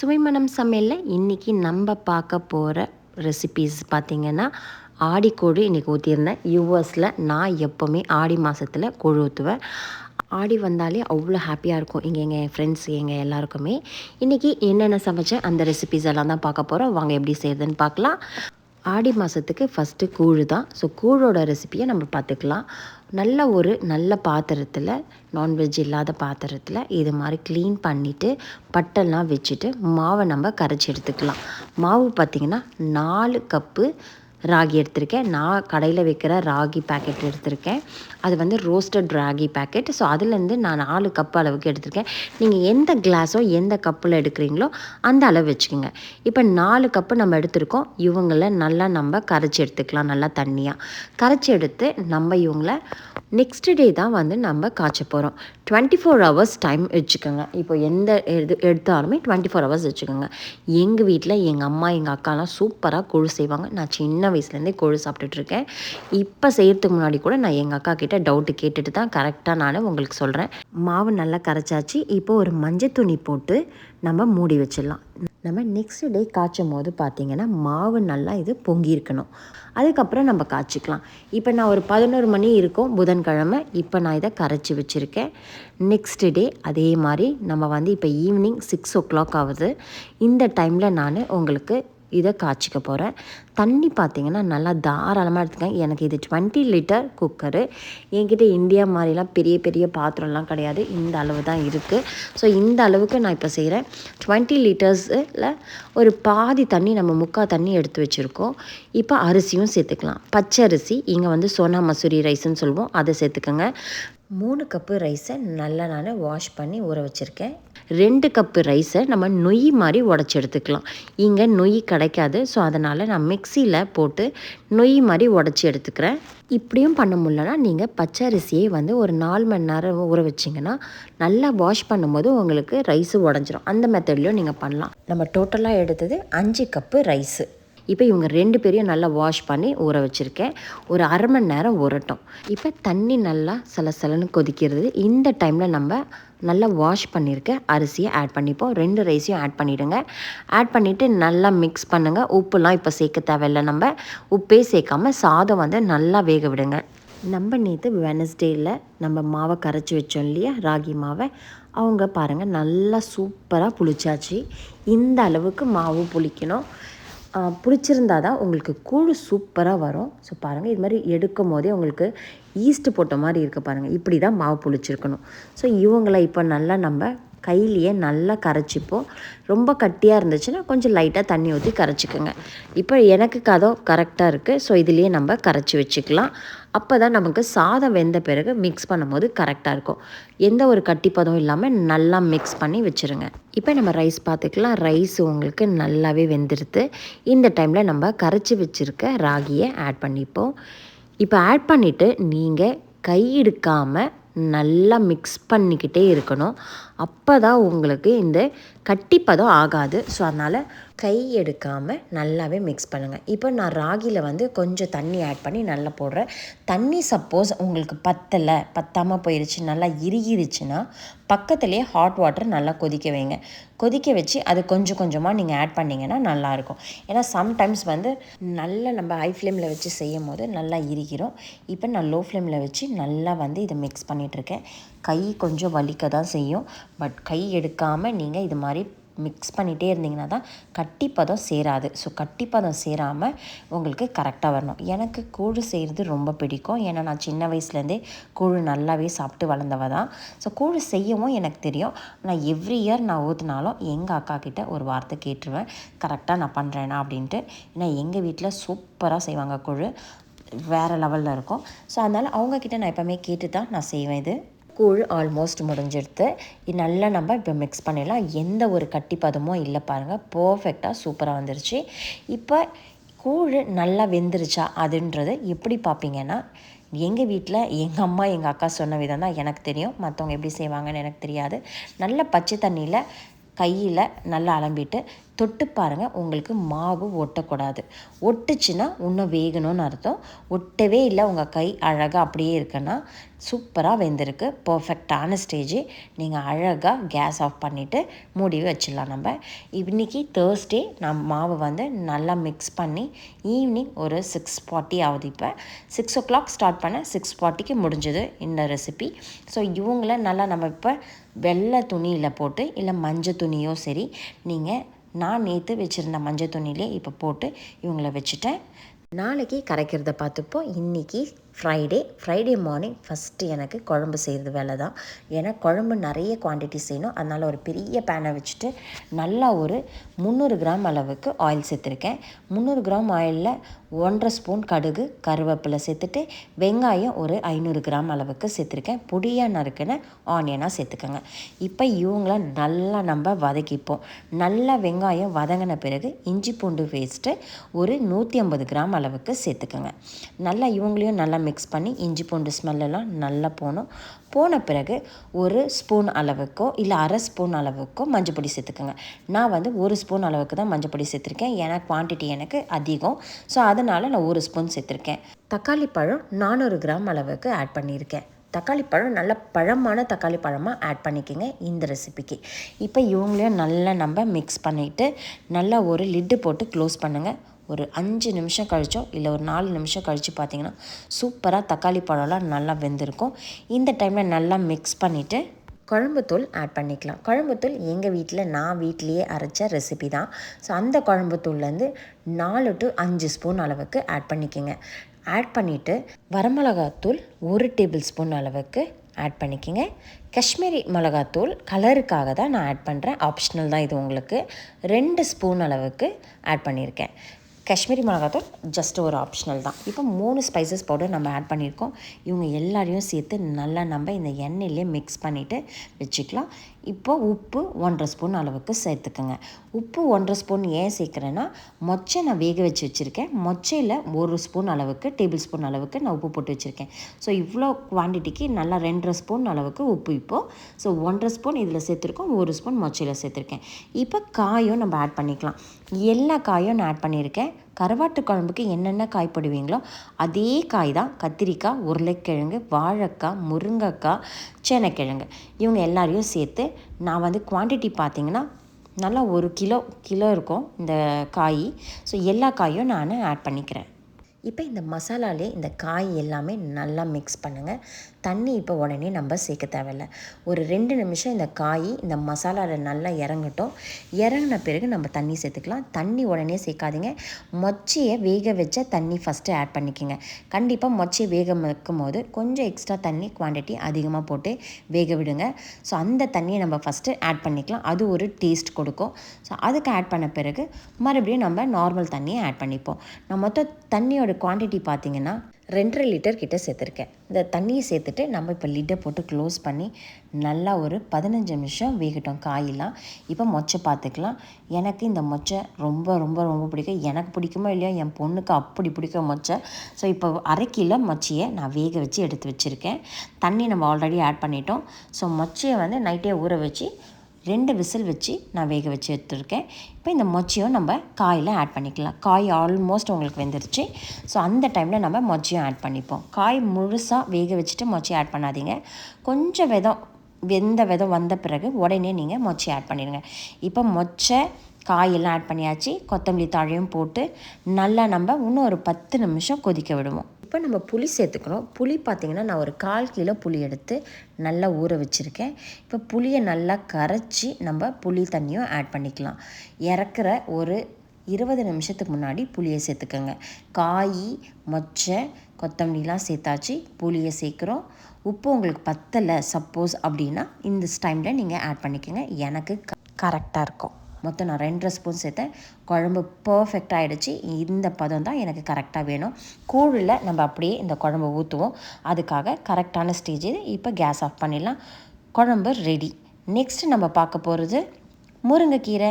சுவைமணம் சமையலில் இன்றைக்கி நம்ம பார்க்க போகிற ரெசிபீஸ் பார்த்திங்கன்னா ஆடி இன்றைக்கி ஊற்றியிருந்தேன் யூஎஸில் நான் எப்போவுமே ஆடி மாதத்தில் கோழி ஊற்றுவேன் ஆடி வந்தாலே அவ்வளோ ஹாப்பியாக இருக்கும். இங்கே எங்கள் ஃப்ரெண்ட்ஸ் எங்கள் எல்லாருக்குமே. இன்றைக்கி என்னென்ன சமைச்சேன் அந்த ரெசிபீஸ் எல்லாம் தான் பார்க்க போகிறோம் வாங்க எப்படி செய்யுதுன்னு பார்க்கலாம். ஆடி மாதத்துக்கு ஃபஸ்ட்டு கூழ் தான். ஸோ கூழோட ரெசிப்பியை நம்ம பார்த்துக்கலாம். நல்ல ஒரு நல்ல பாத்திரத்தில் நான்வெஜ் இல்லாத பாத்திரத்தில் இது மாதிரி க்ளீன் பண்ணிவிட்டு பட்டெல்லாம் வச்சுட்டு மாவை நம்ம கரைச்சி எடுத்துக்கலாம். மாவு பார்த்திங்கன்னா நாலு கப்பு ராகி எடுத்திருக்கேன். நான் கடையில் வைக்கிற ராகி பேக்கெட் எடுத்திருக்கேன். அது வந்து ரோஸ்டட் ராகி பேக்கெட் ஸோ அதுலேருந்து நான் நாலு கப் அளவுக்கு எடுத்திருக்கேன். நீங்கள் எந்த கிளாஸோ எந்த கப்பில் எடுக்கிறீங்களோ அந்த அளவு வச்சுக்கோங்க. இப்போ நாலு கப்பு நம்ம எடுத்திருக்கோம். இவங்கள நல்லா நம்ம கரைச்சி எடுத்துக்கலாம் நல்லா தண்ணியாக கரைச்சி எடுத்து நம்ம இவங்கள நெக்ஸ்ட் டே தான் வந்து நம்ம காய்ச்ச போகிறோம் டுவெண்ட்டி ஃபோர் ஹவர்ஸ் டைம் வச்சுக்கோங்க. இப்போ எந்த எது எடுத்தாலுமே டுவெண்ட்டி ஃபோர் ஹவர்ஸ் வச்சுக்கோங்க. எங்கள் வீட்டில் எங்கள் அம்மா எங்கள் அக்காலாம் சூப்பராக கொழு செய்வாங்க. நான் சின்ன வயசுலேருந்தே கொழு சாப்பிட்டுட்ருக்கேன் இப்போ செய்கிறதுக்கு முன்னாடி கூட நான் எங்கள் அக்கா கிட்டே டவுட்டு கேட்டுட்டு தான் கரெக்டாக நான் உங்களுக்கு சொல்கிறேன் மாவு நல்லா கரைச்சாச்சு. இப்போ ஒரு மஞ்சள் துணி போட்டு நம்ம மூடி வச்சிடலாம். நம்ம நெக்ஸ்ட் டே காய்ச்சும் போது பார்த்திங்கன்னா மாவு நல்லா இது பொங்கி இருக்கணும். அதுக்கப்புறம் நம்ம காய்ச்சிக்கலாம். இப்போ நான் ஒரு பதினோரு மணி இருக்கும் புதன்கிழமை. இப்போ நான் இதை கரைச்சி வச்சுருக்கேன். நெக்ஸ்ட் டே அதே மாதிரி நம்ம வந்து இப்போ ஈவினிங் சிக்ஸ் ஓ கிளாக் ஆகுது. இந்த டைமில் நான் உங்களுக்கு இதை காய்ச்சிக்க போகிறேன் தண்ணி பார்த்திங்கன்னா நல்லா தாராளமாக எடுத்துக்கேன் எனக்கு இது டுவெண்ட்டி லிட்டர் குக்கரு என்கிட்ட இந்தியா மாதிரிலாம் பெரிய பெரிய பாத்திரம்லாம் கிடையாது. இந்த அளவு தான் இருக்குது ஸோ இந்த அளவுக்கு நான் இப்போ செய்கிறேன் டுவெண்ட்டி லிட்டர்ஸில் ஒரு பாதி தண்ணி நம்ம முக்கால் தண்ணி எடுத்து வச்சுருக்கோம். இப்போ அரிசியும் சேர்த்துக்கலாம். பச்சை அரிசி இங்கே வந்து சோனா மசூரி ரைஸ்ன்னு சொல்லுவோம். அதை சேர்த்துக்கோங்க. மூணு கப்பு ரைஸை நல்லா நான் வாஷ் பண்ணி ஊற வச்சுருக்கேன். ரெண்டு கப்பு ரைஸை நம்ம நொய் மாதிரி உடச்சி எடுத்துக்கலாம். இங்கே நொய் கிடைக்காது. ஸோ அதனால் நான் மிக்சியில் போட்டு நொய் மாதிரி உடச்சி எடுத்துக்கிறேன். இப்படியும் பண்ண முடியலன்னா நீங்கள் பச்சை அரிசியை வந்து ஒரு நாலு மணி நேரம் ஊற வச்சிங்கன்னா நல்லா வாஷ் பண்ணும்போது உங்களுக்கு ரைஸு உடஞ்சிரும். அந்த மெத்தட்லேயும் நீங்கள் பண்ணலாம். நம்ம டோட்டலாக எடுத்தது அஞ்சு கப்பு ரைஸு இப்போ இவங்க ரெண்டு பேரையும் நல்லா வாஷ் பண்ணி ஊற வச்சுருக்கேன். ஒரு அரை மணி நேரம் ஊறட்டும். இப்போ தண்ணி நல்லா சலசலன்னு கொதிக்கிறது. இந்த டைமில் நம்ம நல்லா வாஷ் பண்ணியிருக்க அரிசியை ஆட் பண்ணிப்போம். ரெண்டு ரைஸையும் ஆட் பண்ணிவிடுங்க ஆட் பண்ணிவிட்டு நல்லா மிக்ஸ் பண்ணுங்கள் உப்புலாம் இப்போ சேர்க்க தேவையில்லை நம்ம. உப்பே சேர்க்காம சாதம் வந்து நல்லா வேக விடுங்க. நம்ம நேற்று வெனஸ்டேயில் நம்ம மாவை கரைச்சி வச்சோம் இல்லையா? ராகி மாவை. அவங்க பாருங்கள் நல்லா சூப்பராக புளிச்சாச்சு. இந்த அளவுக்கு மாவு புளிக்கணும். பிடிச்சிருந்தா தான் உங்களுக்கு கூழ் சூப்பராக வரும். ஸோ பாருங்கள் இது மாதிரி எடுக்கும் போதே உங்களுக்கு ஈஸ்ட்டு போட்ட மாதிரி இருக்க பாருங்கள் இப்படி தான் மாவு புளிச்சிருக்கணும். ஸோ இவங்களை இப்போ நல்லா நம்ம கையிலேயே நல்லா கரைச்சிப்போம். ரொம்ப கட்டியாக இருந்துச்சுன்னா கொஞ்சம் லைட்டாக தண்ணி ஊற்றி கரைச்சிக்கோங்க. இப்போ எனக்கு கதம் கரெக்டாக இருக்குது ஸோ இதுலேயே நம்ம கரைச்சி வச்சுக்கலாம். அப்போ தான் நமக்கு சாதம் வெந்த பிறகு மிக்ஸ் பண்ணும்போது கரெக்டாக இருக்கும். எந்த ஒரு கட்டிப்பதம் இல்லாமல் நல்லா மிக்ஸ் பண்ணி வச்சுருங்க. இப்போ நம்ம ரைஸ் பார்த்துக்கலாம். ரைஸ் உங்களுக்கு நல்லாவே வெந்துடுது இந்த டைமில் நம்ம கரைச்சி வச்சுருக்க ராகியை ஆட் பண்ணிப்போம். இப்போ ஆட் பண்ணிவிட்டு நீங்கள் கை எடுக்காமல் நல்லா மிக்ஸ் பண்ணிக்கிட்டே இருக்கணும். அப்போ தான் உங்களுக்கு இந்த கட்டிப்பதம் ஆகாது. ஸோ அதனால் கை எடுக்காமல் நல்லாவே மிக்ஸ் பண்ணுங்கள் இப்போ நான் ராகியில் வந்து கொஞ்சம் தண்ணி ஆட் பண்ணி நல்லா போடுறேன். தண்ணி சப்போஸ் உங்களுக்கு பத்தலை பத்தாமல் போயிடுச்சு நல்லா இறுகிருச்சுன்னா பக்கத்துலேயே ஹாட் வாட்டர் நல்லா கொதிக்க வைங்க. கொதிக்க வச்சு அது கொஞ்சம் கொஞ்சமாக நீங்கள் ஆட் பண்ணிங்கன்னா நல்லாயிருக்கும். ஏன்னா சம்டைம்ஸ் வந்து நல்லா நம்ம ஹை ஃப்ளேமில் வச்சு செய்யும் போது நல்லா இறுகிறோம் இப்போ நான் லோ ஃப்ளேமில் வச்சு நல்லா வந்து இதை மிக்ஸ் பண்ணிகிட்ருக்கேன் கை கொஞ்சம் வலிக்க தான் செய்யும். பட் கை எடுக்காமல் நீங்கள் இது மாதிரி மிக்ஸ் பண்ணிகிட்டே இருந்தீங்கன்னா தான் கட்டிப்பதம் சேராது. ஸோ கட்டிப்பதம் சேராமல் உங்களுக்கு கரெக்டாக வரணும். எனக்கு கூழ் செய்கிறது ரொம்ப பிடிக்கும். ஏன்னா நான் சின்ன வயசுலேருந்தே கூழ் நல்லாவே சாப்பிட்டு வளர்ந்தவ தான். ஸோ கூழ் செய்யவும் எனக்கு தெரியும். நான் எவ்ரி இயர் நான் ஊற்றினாலும் எங்கள் அக்கா கிட்ட ஒரு வார்த்தை கேட்டுருவேன். கரெக்டாக நான் பண்ணுறேனா அப்படின்ட்டு. ஏன்னா எங்கள் வீட்டில் சூப்பராக செய்வாங்க கூழ். வேறு லெவலில் இருக்கும். ஸோ அதனால் அவங்கக்கிட்ட நான் எப்போவுமே கேட்டு தான் நான் செய்வேன் இது. கூழ் ஆல்மோஸ்ட் முடிஞ்சிடுது நல்லா நம்ம இப்போ மிக்ஸ் பண்ணிடலாம். எந்த ஒரு கட்டி பதமும் இல்லை பாருங்கள் பர்ஃபெக்டாக சூப்பராக வந்துருச்சு. இப்போ கூழ் நல்லா வெந்துருச்சா? அதுன்றது எப்படி பார்ப்பீங்கன்னா எங்கள் வீட்டில் எங்கள் அம்மா எங்கள் அக்கா சொன்ன விதம் தான் எனக்கு தெரியும். மற்றவங்க எப்படி செய்வாங்கன்னு எனக்கு தெரியாது. நல்ல பச்சை தண்ணியில் கையில் நல்லா அலம்பிட்டு தொட்டு பாருங்கள் உங்களுக்கு மாவு ஒட்டக்கூடாது. ஒட்டுச்சுன்னா இன்னும் வேகணும்னு அர்த்தம். ஒட்டவே இல்லை உங்கள் கை அழகாக அப்படியே இருக்குன்னா சூப்பராக வெந்திருக்கு. பர்ஃபெக்டான ஸ்டேஜ் நீங்கள் அழகாக கேஸ் ஆஃப் பண்ணிவிட்டு மூடி வச்சிடலாம் நம்ம. இன்றைக்கி தேர்ஸ்டே நான் மாவு வந்து நல்லா மிக்ஸ் பண்ணி ஈவினிங் ஒரு சிக்ஸ் ஃபார்ட்டி ஆகுது இப்போ. சிக்ஸ் ஓ கிளாக் ஸ்டார்ட் பண்ண சிக்ஸ் ஃபார்ட்டிக்கு முடிஞ்சது இந்த ரெசிபி ஸோ இவங்கள நல்லா நம்ம இப்போ வெள்ளை துணியில் போட்டு இல்லை மஞ்சள் துணியோ சரி நீங்கள் நான் நேற்று வச்சுருந்த மஞ்சள் துணியிலே இப்போ போட்டு இவங்கள வச்சுட்டேன். நாளைக்கு கரைக்கிறத பார்த்துப்போம். இன்றைக்கி ஃப்ரைடே ஃப்ரைடே மார்னிங் ஃபஸ்ட்டு எனக்கு குழம்பு செய்கிறது வேலை தான். ஏன்னா குழம்பு நிறைய குவான்டிட்டி செய்யணும். அதனால் ஒரு பெரிய பேனை வச்சுட்டு நல்லா ஒரு முந்நூறு கிராம் அளவுக்கு ஆயில் சேர்த்துருக்கேன். முந்நூறு கிராம் ஆயிலில் ஒன்றரை ஸ்பூன் கடுகு கருவேப்பிலை சேர்த்துட்டு வெங்காயம் ஒரு ஐநூறு கிராம் அளவுக்கு சேர்த்துருக்கேன். பொடியாக நறுக்குன்னு ஆனியனாக சேர்த்துக்கோங்க. இப்போ இவங்கள நல்லா நம்ம வதக்கிப்போம். நல்லா வெங்காயம் வதங்கின பிறகு இஞ்சி பூண்டு பேஸ்ட்டு ஒரு நூற்றி ஐம்பது கிராம் அளவுக்கு சேர்த்துக்கோங்க. நல்லா இவங்களையும் நல்லா மிக்ஸ் பண்ணி இஞ்சி பூண்டு ஸ்மெல்லெல்லாம் நல்லா போகணும். போன பிறகு ஒரு ஸ்பூன் அளவுக்கோ இல்லை அரை ஸ்பூன் அளவுக்கோ மஞ்சள் பொடி சேர்த்துக்கோங்க. நான் வந்து ஒரு ஸ்பூன் அளவுக்கு தான் மஞ்சள் பொடி சேர்த்துருக்கேன். ஏன்னா குவான்டிட்டி எனக்கு அதிகம். ஸோ அதனால் நான் ஒரு ஸ்பூன் சேர்த்துருக்கேன். தக்காளி பழம் நானூறு கிராம் அளவுக்கு ஆட் பண்ணியிருக்கேன். தக்காளி பழம் நல்ல பழமான தக்காளி பழமாக ஆட் பண்ணிக்கோங்க இந்த ரெசிபிக்கு இப்போ இவங்களையும் நல்லா நம்ம மிக்ஸ் பண்ணிவிட்டு நல்லா ஒரு லிட்டு போட்டு க்ளோஸ் பண்ணுங்கள் ஒரு அஞ்சு நிமிஷம் கழிச்சோ இல்லை ஒரு நாலு நிமிஷம் கழித்து பார்த்தீங்கன்னா சூப்பராக தக்காளி பழம்லாம் நல்லா வெந்திருக்கும். இந்த டைமில் நல்லா மிக்ஸ் பண்ணிவிட்டு குழம்புத்தூள் ஆட் பண்ணிக்கலாம். குழம்புத்தூள் எங்கள் வீட்டில் நான் வீட்லேயே அரைச்ச ரெசிபி தான். ஸோ அந்த குழம்புத்தூள்லேருந்து நாலு டு அஞ்சு ஸ்பூன் அளவுக்கு ஆட் பண்ணிக்கோங்க. ஆட் பண்ணிவிட்டு வரமிளகாத்தூள் ஒரு டேபிள் ஸ்பூன் அளவுக்கு ஆட் பண்ணிக்கோங்க. காஷ்மீரி மிளகாத்தூள் கலருக்காக தான் நான் ஆட் பண்ணுறேன் ஆப்ஷனல் தான் இது உங்களுக்கு. ரெண்டு ஸ்பூன் அளவுக்கு ஆட் பண்ணியிருக்கேன் காஷ்மீரி மிளகாத்தூள் ஜஸ்ட் ஒரு ஆப்ஷனல் தான். இப்போ மூணு ஸ்பைசஸ் பவுடர் நம்ம ஆட் பண்ணியிருக்கோம். இவங்க எல்லாரையும் சேர்த்து நல்லா நம்ம இந்த எண்ணெயிலே மிக்ஸ் பண்ணிவிட்டு வச்சுக்கலாம். இப்போ உப்பு ஒன்றரை ஸ்பூன் அளவுக்கு சேர்த்துக்கோங்க. உப்பு ஒன்றரை ஸ்பூன் ஏன் சேர்க்குறேன்னா மொச்சை நான் வேக வச்சு வச்சுருக்கேன். மொச்சையில் ஒரு ஸ்பூன் அளவுக்கு டேபிள் ஸ்பூன் அளவுக்கு நான் உப்பு போட்டு வச்சுருக்கேன். ஸோ இவ்வளோ குவான்டிட்டிக்கு நல்லா ரெண்டரை ஸ்பூன் அளவுக்கு உப்பு இப்போது ஸோ ஒன்றரை ஸ்பூன் இதில் சேர்த்துருக்கோம் ஒரு ஸ்பூன் மொச்சையில் சேர்த்துருக்கேன். இப்போ காயும் நம்ம ஆட் பண்ணிக்கலாம். எல்லா காயும் நான் ஆட் பண்ணியிருக்கேன். கருவாட்டு குழம்புக்கு என்னென்ன காய் போடுவீங்களோ அதே காய் தான் கத்திரிக்காய் உருளைக்கிழங்கு வாழைக்காய் முருங்கைக்காய் சேனைக்கிழங்கு. இவங்க எல்லாரையும் சேர்த்து நான் வந்து குவான்டிட்டி பார்த்திங்கன்னா நல்லா ஒரு கிலோ கிலோ இருக்கும் இந்த காய். ஸோ எல்லா காயும் நான் ஆட் பண்ணிக்கிறேன். இப்போ இந்த மசாலாலே இந்த காய் எல்லாமே நல்லா மிக்ஸ் பண்ணுங்கள் தண்ணி இப்போ உடனே நம்ம சேர்க்க தேவையில்ல. ஒரு ரெண்டு நிமிஷம் இந்த காய் இந்த மசாலாவில் நல்லா இறங்கட்டும். இறங்கின பிறகு நம்ம தண்ணி சேர்த்துக்கலாம். தண்ணி உடனே சேர்க்காதீங்க. மொச்சையை வேக வச்ச தண்ணி ஃபஸ்ட்டு ஆட் பண்ணிக்கோங்க. கண்டிப்பாக மொச்சையை வேக வைக்கும் போது கொஞ்சம் எக்ஸ்ட்ரா தண்ணி குவான்டிட்டி அதிகமாக போட்டு வேக விடுங்க. ஸோ அந்த தண்ணியை நம்ம ஃபஸ்ட்டு ஆட் பண்ணிக்கலாம். அது ஒரு டேஸ்ட் கொடுக்கும். ஸோ அதுக்கு ஆட் பண்ண பிறகு மறுபடியும் நம்ம நார்மல் தண்ணியை ஆட் பண்ணிப்போம். நம்ம மொத்தம் தண்ணியோட குவான்டிட்டி பார்த்திங்கன்னா ரெண்டரை லிட்டர் கிட்டே சேர்த்துருக்கேன். இந்த தண்ணியை சேர்த்துட்டு நம்ம இப்போ லிட்டை போட்டு க்ளோஸ் பண்ணி நல்லா ஒரு பதினஞ்சு நிமிஷம் வேகட்டும் காயெல்லாம். இப்போ மொச்சை பார்த்துக்கலாம். எனக்கு இந்த மொச்சை ரொம்ப ரொம்ப ரொம்ப பிடிக்கும். எனக்கு பிடிக்குமோ இல்லையா? என் பொண்ணுக்கு அப்படி பிடிக்கும் மொச்சை. ஸோ இப்போ அரை கிலோ மொச்சையை நான் வேக வச்சு எடுத்து வச்சுருக்கேன். தண்ணி நம்ம ஆல்ரெடி ஆட் பண்ணிட்டோம். ஸோ மொச்சையை வந்து நைட்டே ஊற வச்சு ரெண்டு விசில் வச்சு நான் வேக வச்சு எடுத்துருக்கேன். இப்போ இந்த மொச்சையும் நம்ம காயில் ஆட் பண்ணிக்கலாம். காய் ஆல்மோஸ்ட் உங்களுக்கு வெந்துருச்சு. ஸோ அந்த டைமில் நம்ம மொச்சையும் ஆட் பண்ணிப்போம். காய் முழுசாக வேக வச்சுட்டு மொச்சி ஆட் பண்ணாதீங்க. கொஞ்சம் விதம் வெந்த விதம் வந்த பிறகு உடனே நீங்கள் மொச்சை ஆட் பண்ணிடுங்க. இப்போ மொச்சை காயெல்லாம் ஆட் பண்ணியாச்சு. கொத்தமல்லி தாழையும் போட்டு நல்லா நம்ம இன்னும் ஒரு பத்து நிமிஷம் கொதிக்க விடுவோம். இப்போ நம்ம புளி சேர்த்துக்கணும். புளி பார்த்திங்கன்னா நான் ஒரு கால் கிலோ புளி எடுத்து நல்லா ஊற வச்சுருக்கேன். இப்போ புளியை நல்லா கரைச்சி நம்ம புளி தண்ணியும் ஆட் பண்ணிக்கலாம். இறக்குற ஒரு இருபது நிமிஷத்துக்கு முன்னாடி புளியை சேர்த்துக்கோங்க. காய் மொச்சை கொத்தமல்லிலாம் சேர்த்தாச்சு புளியை சேர்க்குறோம். உப்பு உங்களுக்கு பத்தலை சப்போஸ் அப்படின்னா இந்த டைமில் நீங்கள் ஆட் பண்ணிக்கோங்க. எனக்கு கரெக்டாக இருக்கும். மொத்தம் நான் ரெண்டரை ஸ்பூன் சேர்த்தேன். குழம்பு பர்ஃபெக்ட் ஆகிடுச்சு இந்த பதம் தான் எனக்கு கரெக்டாக வேணும். கூழில் நம்ம அப்படியே இந்த குழம்பு ஊற்றுவோம் அதுக்காக கரெக்டான ஸ்டேஜ் இது இப்போ கேஸ் ஆஃப் பண்ணிடலாம். குழம்பு ரெடி நெக்ஸ்ட் நம்ம பார்க்க போகிறது முருங்கைக்கீரை.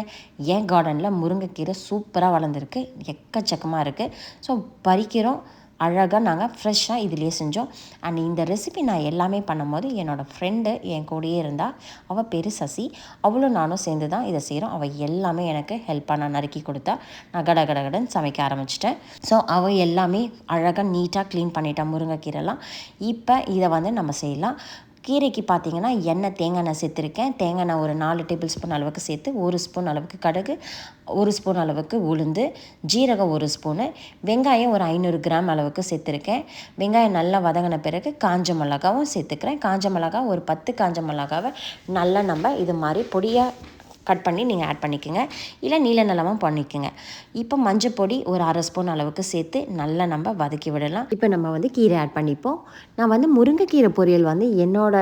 என் கார்டனில் முருங்கைக்கீரை சூப்பராக வளர்ந்துருக்கு. எக்கச்சக்கமாக இருக்குது ஸோ பறிக்கிறோம். அழகாக நாங்கள் ஃப்ரெஷ்ஷாக இதுலேயே செஞ்சோம். அண்ட் இந்த ரெசிபி நான் எல்லாமே பண்ணும்போது என்னோடய ஃப்ரெண்டு என் கூடயே இருந்தால் அவள் பேர் சசி. அவளும் நானும் சேர்ந்து தான் இதை செய்கிறோம் அவள் எல்லாமே எனக்கு ஹெல்ப்பாக நான் நறுக்கி கொடுத்தா நான் கட கடகடன்னு சமைக்க ஆரம்பிச்சிட்டேன். ஸோ அவள் எல்லாமே அழகாக நீட்டாக க்ளீன் பண்ணிட்டான் முருங்கைக்கீரைலாம். இப்போ இதை வந்து நம்ம செய்யலாம். கீரைக்கு பார்த்தீங்கன்னா எண்ணெய் தேங்காய் எண்ணெய் சேர்த்துருக்கேன். தேங்காய் எண்ணெய் ஒரு நாலு டேபிள் ஸ்பூன் அளவுக்கு சேர்த்து ஒரு ஸ்பூன் அளவுக்கு கடுகு ஒரு ஸ்பூன் அளவுக்கு உளுந்து ஜீரகம் ஒரு ஸ்பூனு வெங்காயம் ஒரு ஐநூறு கிராம் அளவுக்கு சேர்த்துருக்கேன். வெங்காயம் நல்லா வதங்கின பிறகு காஞ்ச மிளகாவும் சேர்த்துக்கிறேன். காஞ்ச மிளகா ஒரு பத்து காஞ்ச மிளகாவை நல்லா நம்ம இது மாதிரி பொடியாக கட் பண்ணி நீங்கள் ஆட் பண்ணிக்கோங்க. இல்லை நீல நிலமும் பண்ணிக்கோங்க. இப்போ மஞ்சள் பொடி ஒரு அரை ஸ்பூன் அளவுக்கு சேர்த்து நல்லா நம்ம வதக்கி விடலாம். இப்போ நம்ம வந்து கீரை ஆட் பண்ணிப்போம். நான் வந்து முருங்கைக்கீரை பொரியல் வந்து என்னோட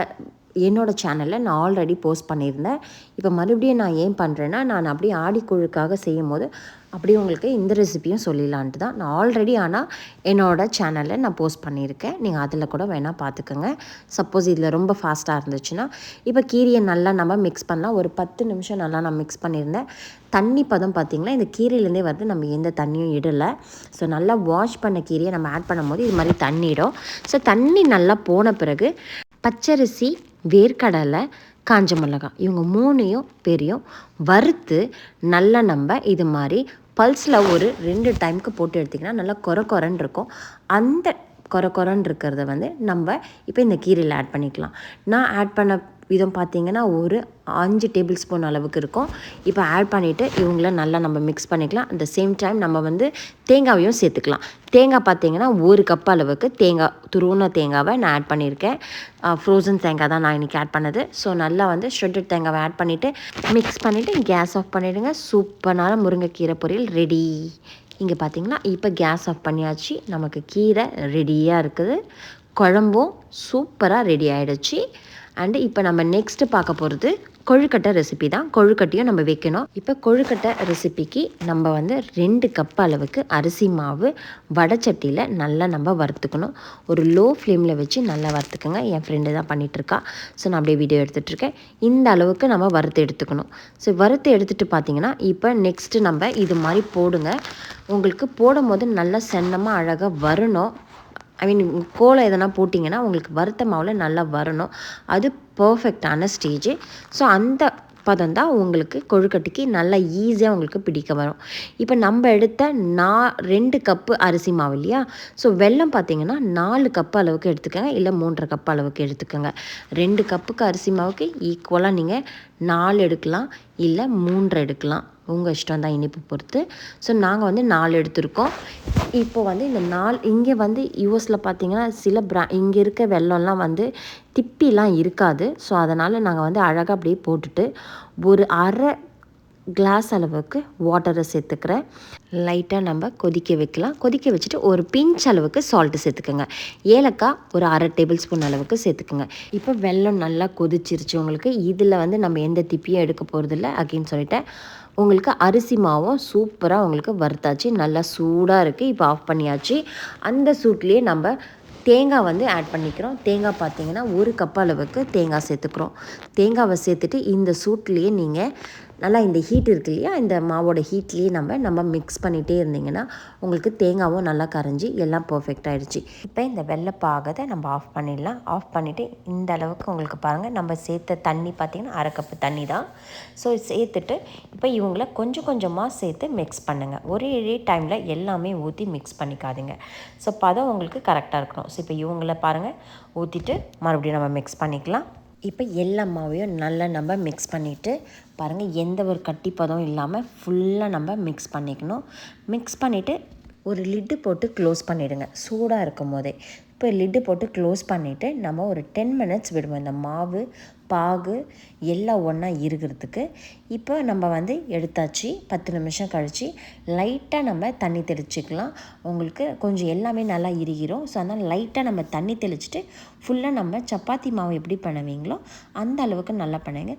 என்னோடய சேனலில் நான் ஆல்ரெடி போஸ்ட் பண்ணியிருந்தேன். இப்போ மறுபடியும் நான் ஏன் பண்ணுறேன்னா நான் அப்படியே ஆடிக்குழுக்காக செய்யும் போது அப்படியே உங்களுக்கு இந்த ரெசிபியும் சொல்லிடலான்ட்டு தான். நான் ஆல்ரெடி ஆனால் என்னோடய சேனலில் நான் போஸ்ட் பண்ணியிருக்கேன். நீங்கள் அதில் கூட வேணால் பார்த்துக்கோங்க சப்போஸ் இதில் ரொம்ப ஃபாஸ்ட்டாக இருந்துச்சுன்னா இப்போ கீரையை நல்லா நம்ம மிக்ஸ் பண்ணலாம். ஒரு பத்து நிமிஷம் நல்லா நான் மிக்ஸ் பண்ணியிருந்தேன். தண்ணி பதம் பார்த்திங்கன்னா இந்த கீரையிலேருந்தே வந்து நம்ம எந்த தண்ணியும் இடலை. ஸோ நல்லா வாஷ் பண்ண கீரையை நம்ம ஆட் பண்ணும்போது இது மாதிரி தண்ணிடும் ஸோ தண்ணி நல்லா போன பிறகு பச்சரிசி வேர்க்கடலை காஞ்ச மிளகாய். இவங்க மூணையும் பெரியும். வறுத்து நல்லா நம்ம இது மாதிரி பல்ஸில் ஒரு ரெண்டு டைமுக்கு போட்டு எடுத்திங்கன்னா நல்லா கொர கொரன்னு இருக்கும். அந்த கொர கொரன்னு இருக்கிறத வந்து நம்ம இப்போ இந்த கீரையில் ஆட் பண்ணிக்கலாம். நான் ஆட் பண்ண விதம் பார்த்திங்கன்னா ஒரு அஞ்சு டேபிள் ஸ்பூன் அளவுக்கு இருக்கும். இப்போ ஆட் பண்ணிவிட்டு இவங்கள நல்லா நம்ம மிக்ஸ் பண்ணிக்கலாம். அட் த சேம் டைம் நம்ம வந்து தேங்காவையும் சேர்த்துக்கலாம். தேங்காய் பார்த்திங்கன்னா ஒரு கப் அளவுக்கு தேங்காய் துருவின தேங்காவை நான் ஆட் பண்ணியிருக்கேன். ஃப்ரோசன் தேங்காய் தான் நான் இன்றைக்கி ஆட் பண்ணது. ஸோ நல்லா வந்து ஷ்ரெட்டட் தேங்காவை ஆட் பண்ணிவிட்டு மிக்ஸ் பண்ணிவிட்டு கேஸ் ஆஃப் பண்ணிவிடுங்க சூப்பரான முருங்கைக்கீரை பொரியல் ரெடி இங்கே பார்த்தீங்கன்னா இப்போ கேஸ் ஆஃப் பண்ணியாச்சு. நமக்கு கீரை ரெடியாக இருக்குது. குழம்பும் சூப்பராக ரெடி ஆகிடுச்சு அண்டு இப்போ நம்ம நெக்ஸ்ட்டு பார்க்க போகிறது கொழுக்கட்டை ரெசிபி தான். கொழுக்கட்டையும் நம்ம வைக்கணும். இப்போ கொழுக்கட்டை ரெசிபிக்கு நம்ம வந்து ரெண்டு கப் அளவுக்கு அரிசி மாவு வடச்சட்டியில் நல்லா நம்ம வறுத்துக்கணும். ஒரு லோ ஃப்ளேமில் வச்சு நல்லா வறுத்துக்கோங்க. என் ஃப்ரெண்டு தான் பண்ணிகிட்ருக்கா ஸோ நான் அப்படியே வீடியோ எடுத்துகிட்ருக்கேன் இந்த அளவுக்கு நம்ம வறுத்து எடுத்துக்கணும். ஸோ வறுத்து எடுத்துகிட்டு பார்த்தீங்கன்னா இப்போ நெக்ஸ்ட்டு நம்ம இது மாதிரி போடுங்க. உங்களுக்கு போடும் போது நல்லா சென்னமாக அழகாக வரணும். ஐ மீன் கோலம் எதனா போட்டிங்கன்னா உங்களுக்கு வறுத்த மாவில் நல்லா வரணும். அது பர்ஃபெக்டான ஸ்டேஜு ஸோ அந்த பதம் தான் உங்களுக்கு கொழுக்கட்டைக்கு நல்லா ஈஸியாக உங்களுக்கு பிடிக்க வரும். இப்போ நம்ம எடுத்த நா ரெண்டு கப்பு அரிசி மாவு இல்லையா? ஸோ வெல்லம் பார்த்தீங்கன்னா நாலு கப்பு அளவுக்கு எடுத்துக்கோங்க. இல்லை மூன்றரை கப்பு அளவுக்கு எடுத்துக்கோங்க. ரெண்டு கப்புக்கு அரிசி மாவுக்கு ஈக்குவலாக நீங்கள் நாலு எடுக்கலாம். இல்லை மூன்றரை எடுக்கலாம். உங்கள் இஷ்டம் தான் இனிப்பு பொறுத்து. ஸோ நாங்கள் வந்து நாலு எடுத்திருக்கோம். இப்போ வந்து இந்த நாள் இங்கே வந்து யூஎஸில் பார்த்தீங்கன்னா சில ப்ரா இங்கே இருக்க வெள்ளம்லாம் வந்து திப்பிலாம் இருக்காது. ஸோ அதனால் நாங்கள் வந்து அழகாக அப்படியே போட்டுட்டு ஒரு அரை கிளாஸ் அளவுக்கு வாட்டரை சேர்த்துக்கிறேன். லைட்டாக நம்ம கொதிக்க வைக்கலாம். கொதிக்க வச்சுட்டு ஒரு பிஞ்ச் அளவுக்கு சால்ட்டு சேர்த்துக்கோங்க. ஏலக்காய் ஒரு அரை டேபிள் ஸ்பூன் அளவுக்கு சேர்த்துக்கோங்க. இப்போ வெல்லம் நல்லா கொதிச்சிருச்சு உங்களுக்கு. இதில் வந்து நம்ம எந்த திப்பியும் எடுக்க போகிறதில்ல அப்படின்னு சொல்லிட்டேன். உங்களுக்கு அரிசி மாவும் சூப்பராக உங்களுக்கு வறுத்தாச்சு. நல்லா சூடாக இருக்குது இப்போ ஆஃப் பண்ணியாச்சு. அந்த சூட்லேயே நம்ம தேங்காய் வந்து ஆட் பண்ணிக்கிறோம். தேங்காய் பார்த்தீங்கன்னா ஒரு கப் அளவுக்கு தேங்காய் சேர்த்துக்கிறோம். தேங்காவை சேர்த்துட்டு இந்த சூட்லேயே நீங்கள் நல்லா இந்த ஹீட் இருக்கு இல்லையா? இந்த மாவோட ஹீட்லேயே நம்ம நம்ம மிக்ஸ் பண்ணிகிட்டே இருந்தீங்கன்னா உங்களுக்கு தேங்காவும் நல்லா கரைஞ்சி எல்லாம் பர்ஃபெக்ட் ஆகிடுச்சு இப்போ இந்த வெள்ளைப்பாகதை நம்ம ஆஃப் பண்ணிடலாம். ஆஃப் பண்ணிவிட்டு இந்த அளவுக்கு உங்களுக்கு பாருங்கள் நம்ம சேர்த்த தண்ணி பார்த்திங்கன்னா அரை கப்பு தண்ணி தான். ஸோ சேர்த்துட்டு இப்போ இவங்கள கொஞ்சம் கொஞ்சமாக சேர்த்து மிக்ஸ் பண்ணுங்கள் ஒரே டைமில் எல்லாமே ஊற்றி மிக்ஸ் பண்ணிக்காதீங்க. ஸோ பதம் உங்களுக்கு கரெக்டாக இருக்கணும். ஸோ இப்போ இவங்கள பாருங்கள் ஊற்றிட்டு மறுபடியும் நம்ம மிக்ஸ் பண்ணிக்கலாம். இப்போ எல்லா மாவையும் நல்லா நம்ம மிக்ஸ் பண்ணிவிட்டு பாருங்கள் எந்த ஒரு கட்டி பதம் இல்லாமல் ஃபுல்லாக நம்ம மிக்ஸ் பண்ணிக்கணும். மிக்ஸ் பண்ணிவிட்டு ஒரு லிட்டு போட்டு க்ளோஸ் பண்ணிவிடுங்க சூடாக இருக்கும் போதே இப்போ லிட்டு போட்டு க்ளோஸ் பண்ணிவிட்டு நம்ம ஒரு டென் மினிட்ஸ் விடுவோம். இந்த மாவு பாகு எல்லாம் ஒன்றா இருக்கிறதுக்கு. இப்போ நம்ம வந்து எடுத்தாச்சு பத்து நிமிஷம் கழித்து லைட்டாக நம்ம தண்ணி தெளிச்சிக்கலாம். உங்களுக்கு கொஞ்சம் எல்லாமே நல்லா இறுகிரும் ஸோ அதனால் லைட்டாக நம்ம தண்ணி தெளிச்சுட்டு ஃபுல்லாக நம்ம சப்பாத்தி மாவு எப்படி பண்ணுவீங்களோ அந்த அளவுக்கு நல்லா பண்ணுங்க.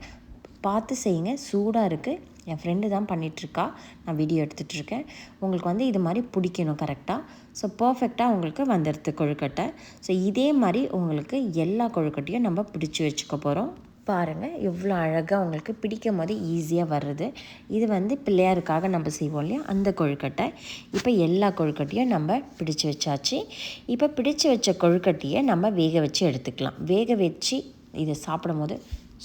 பார்த்து செய்யுங்க. சூடாக இருக்குது என் ஃப்ரெண்டு தான் பண்ணிகிட்ருக்கா நான் வீடியோ எடுத்துகிட்ருக்கேன் உங்களுக்கு வந்து இது மாதிரி பிடிக்கணும் கரெக்டாக ஸோ பர்ஃபெக்டாக உங்களுக்கு வந்துடுது கொழுக்கட்டை. ஸோ இதே மாதிரி உங்களுக்கு எல்லா கொழுக்கட்டையும் நம்ம பிடிச்சி வச்சுக்க போகிறோம் பாருங்கள் எவ்வளோ அழகாக உங்களுக்கு பிடிக்கும் போது ஈஸியாக வர்றது இது வந்து பிள்ளையாருக்காக நம்ம செய்வோம் இல்லையா? அந்த கொழுக்கட்டை. இப்போ எல்லா கொழுக்கட்டையும் நம்ம பிடிச்சி வச்சாச்சு. இப்போ பிடிச்சி வச்ச கொழுக்கட்டையை நம்ம வேக வச்சு எடுத்துக்கலாம். வேக வச்சு இதை சாப்பிடும் போது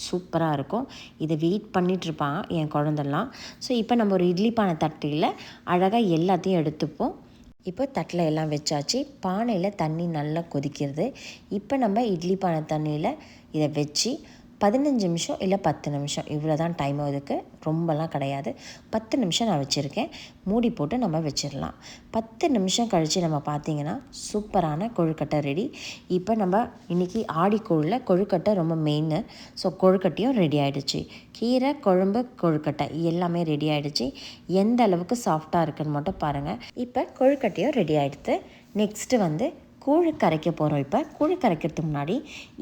சூப்பராக இருக்கும் இதை வெயிட் பண்ணிகிட்ருப்பான் என் குழந்தெல்லாம். ஸோ இப்போ நம்ம ஒரு இட்லி பானை தட்டியில் அழகாக எல்லாத்தையும் எடுத்துப்போம். இப்போ தட்டில் எல்லாம் வச்சாச்சு. பானையில் தண்ணி நல்லா கொதிக்கிறது. இப்போ நம்ம இட்லி பானை தண்ணியில் இதை வச்சு பதினஞ்சு நிமிஷம் இல்லை பத்து நிமிஷம். இவ்வளோ தான் டைம் இதுக்கு ரொம்பலாம் கிடையாது. பத்து நிமிஷம் நான் வச்சுருக்கேன். மூடி போட்டு நம்ம வச்சிடலாம் பத்து நிமிஷம் கழித்து நம்ம பார்த்திங்கன்னா சூப்பரான கொழுக்கட்டை ரெடி இப்போ நம்ம இன்றைக்கி ஆடிக்கோழில் கொழுக்கட்டை ரொம்ப மெயின் ஸோ கொழுக்கட்டையும் ரெடி ஆகிடுச்சு கீரை குழம்பு கொழுக்கட்டை எல்லாமே ரெடி ஆகிடுச்சு எந்த அளவுக்கு சாஃப்டாக இருக்குன்னு மட்டும் பாருங்கள் இப்போ கொழுக்கட்டையும் ரெடி ஆகிடுது நெக்ஸ்ட்டு வந்து கூழ் கரைக்க போகிறோம் இப்போ. கூழ் கரைக்கிறதுக்கு முன்னாடி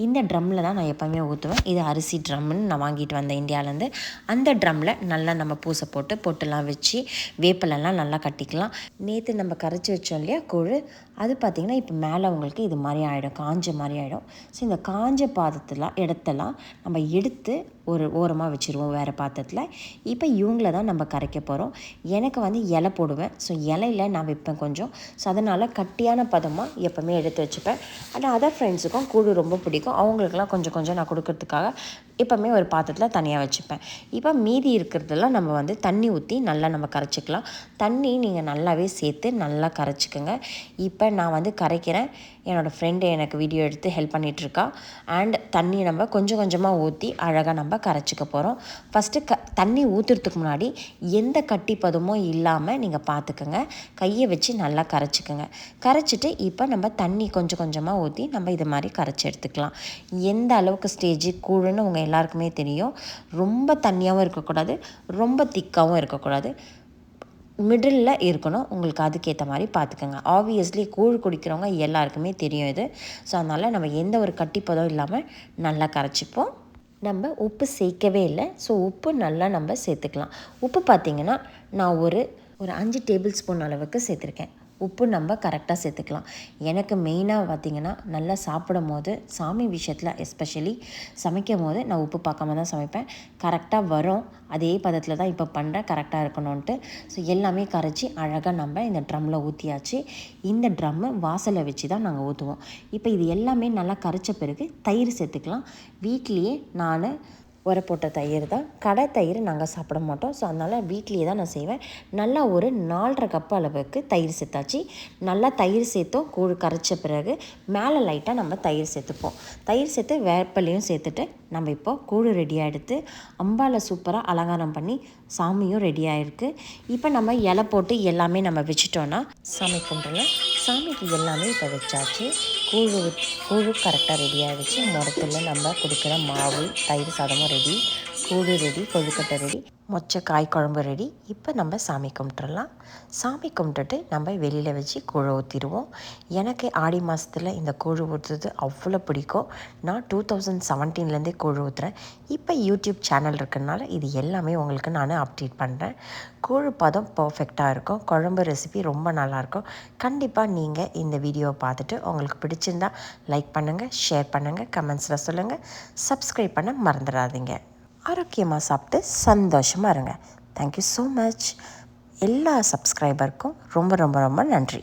இந்த ட்ரம்மில் தான் நான் எப்போவுமே ஊற்றுவேன் இது அரிசி ட்ரம்முன்னு நான் வாங்கிட்டு வந்தேன் இந்தியாவிலேருந்து அந்த ட்ரம்மில் நல்லா நம்ம பூசை போட்டு பொட்டுலாம் வச்சு வேப்பிலெல்லாம் நல்லா கட்டிக்கலாம். நேற்று நம்ம கரைச்சி வச்சோம் இல்லையா கூழ்? அது பார்த்திங்கன்னா இப்போ மேலே உங்களுக்கு இது மாதிரி ஆகிடும் காஞ்ச மாதிரி ஆகிடும் ஸோ இந்த காஞ்ச பாதத்தெல்லாம் இடத்தெல்லாம் நம்ம எடுத்து ஒரு ஓரமாக வச்சுருவோம் வேறு பாத்திரத்தில். இப்போ இவங்கள தான் நம்ம கரைக்க போகிறோம் எனக்கு வந்து இலை போடுவேன். ஸோ இலையில நான் வைப்பேன் கொஞ்சம். ஸோ அதனால் கட்டியான பதமாக எப்போவுமே எடுத்து வச்சுப்பேன். ஆனால் அதர் ஃப்ரெண்ட்ஸுக்கும் கூழ் ரொம்ப பிடிக்கும். அவங்களுக்குலாம் கொஞ்சம் கொஞ்சம் நான் கொடுக்கறதுக்காக எப்போவுமே ஒரு பாத்திரத்தில் தனியாக வச்சுப்பேன். இப்போ மீதி இருக்கிறதெல்லாம் நம்ம வந்து தண்ணி ஊற்றி நல்லா நம்ம கரைச்சிக்கலாம். தண்ணி நீங்கள் நல்லாவே சேர்த்து நல்லா கரைச்சிக்கோங்க. இப்போ நான் வந்து கரைக்கிறேன். என்னோடய ஃப்ரெண்டு எனக்கு வீடியோ எடுத்து ஹெல்ப் பண்ணிகிட்ருக்கா அண்ட் தண்ணி நம்ம கொஞ்சம் கொஞ்சமாக ஊற்றி அழகாக நம்ம கரைச்சிக்க போகிறோம் ஃபஸ்ட்டு க தண்ணி ஊற்றுறதுக்கு முன்னாடி எந்த கட்டி பதமும் இல்லாமல் நீங்கள் பார்த்துக்கோங்க கையை வச்சு நல்லா கரைச்சிக்கோங்க. கரைச்சிட்டு இப்போ நம்ம தண்ணி கொஞ்சம் கொஞ்சமாக ஊற்றி நம்ம இது மாதிரி கரைச்சி எடுத்துக்கலாம். எந்த அளவுக்கு ஸ்டேஜு கூழுன்னு உங்கள் எல்லாருக்குமே தெரியும். ரொம்ப தண்ணியாகவும் இருக்கக்கூடாது ரொம்ப திக்காகவும் இருக்கக்கூடாது. மிடில் இருக்கணும். உங்களுக்கு அதுக்கேற்ற மாதிரி பார்த்துக்கோங்க ஆப்வியஸ்லி கூழ் குடிக்கிறவங்க எல்லாருக்குமே தெரியும் இது. ஸோ அதனால் நம்ம எந்த ஒரு கட்டிப்பதம் இல்லாமல் நல்லா கரைச்சிப்போம். நம்ம உப்பு சேர்க்கவே இல்லை. ஸோ உப்பு நல்லா நம்ம சேர்த்துக்கலாம். உப்பு பார்த்திங்கன்னா நான் ஒரு ஒரு அஞ்சு டேபிள் ஸ்பூன் அளவுக்கு சேர்த்துருக்கேன். உப்பு நம்ம கரெக்டாக சேர்த்துக்கலாம். எனக்கு மெயினாக பார்த்திங்கன்னா நல்லா சாப்பிடும் போது சாமி விஷயத்தில் எஸ்பெஷலி சமைக்கும் போது நான் உப்பு பார்க்காம தான் சமைப்பேன். கரெக்டாக வரும். அதே பதத்தில் தான் இப்போ பண்ணுறேன் கரெக்டாக இருக்கணும்ன்ட்டு. ஸோ எல்லாமே கரைச்சி அழகாக நம்ம இந்த ட்ரம்மில் ஊற்றியாச்சு இந்த ட்ரம்மு வாசலை வச்சு தான் நாங்கள் ஊற்றுவோம் இப்போ இது எல்லாமே நல்லா கரைச்ச பிறகு தயிர் சேர்த்துக்கலாம். வீட்லேயே நான் உரப்போட்ட போட்ட தயிர் தான். கடை தயிர் நாங்கள் சாப்பிட மாட்டோம். ஸோ அதனால் வீட்லேயே தான் நான் செய்வேன். நல்லா ஒரு நாலரை கப் அளவுக்கு தயிர் சேர்த்தாச்சு. நல்லா தயிர் சேர்த்தோம். கூழ் கரைச்ச பிறகு மேலே லைட்டாக நம்ம தயிர் சேர்த்துப்போம். தயிர் சேர்த்து வேப்பலையும் சேர்த்துட்டு நம்ம இப்போ கூழ் ரெடியாக எடுத்து அம்பாவில் சூப்பராக அலங்காரம் பண்ணி சாமியும் ரெடி ஆகிருக்கு இப்போ நம்ம இலை போட்டு எல்லாமே நம்ம வச்சிட்டோன்னா சாமி கும்பிடலாம். சாமிக்கு எல்லாமே இப்போ வச்சாச்சு. கூழு கூழு கரெக்டாக ரெடி ஆகிடுச்சு முடத்தில் நம்ம கொடுக்குற மாவு தயிர் சாதமும் ரெடி கூழு ரெடி கொழுக்கட்டை ரெடி மொச்சை காய் குழம்பு ரெடி. இப்போ நம்ம சாமி கும்பிட்டுடலாம் சாமி கும்பிட்டுட்டு நம்ம வெளியில் வச்சு கூழை ஊற்றிடுவோம் எனக்கு ஆடி மாதத்தில் இந்த கூழு ஊற்றுறது அவ்வளோ பிடிக்கும். நான் டூ தௌசண்ட் செவன்டீன்லேருந்தே கூழு ஊற்றுறேன் இப்போ யூடியூப் சேனல் இருக்கிறனால இது எல்லாமே உங்களுக்கு நான் அப்டேட் பண்ணுறேன் கூழு பதம் பர்ஃபெக்டாக இருக்கும். குழம்பு ரெசிபி ரொம்ப நல்லாயிருக்கும் கண்டிப்பாக நீங்கள் இந்த வீடியோவை பார்த்துட்டு உங்களுக்கு பிடிச்சிருந்தா லைக் பண்ணுங்கள் ஷேர் பண்ணுங்கள் கமெண்ட்ஸில் சொல்லுங்கள் சப்ஸ்கிரைப் பண்ண மறந்துடாதீங்க. ஆரோக்கியமாக சாப்பிட்டு சந்தோஷமாக இருங்க. தேங்க்யூ ஸோ மச் எல்லா சப்ஸ்கிரைபருக்கும் ரொம்ப ரொம்ப ரொம்ப நன்றி.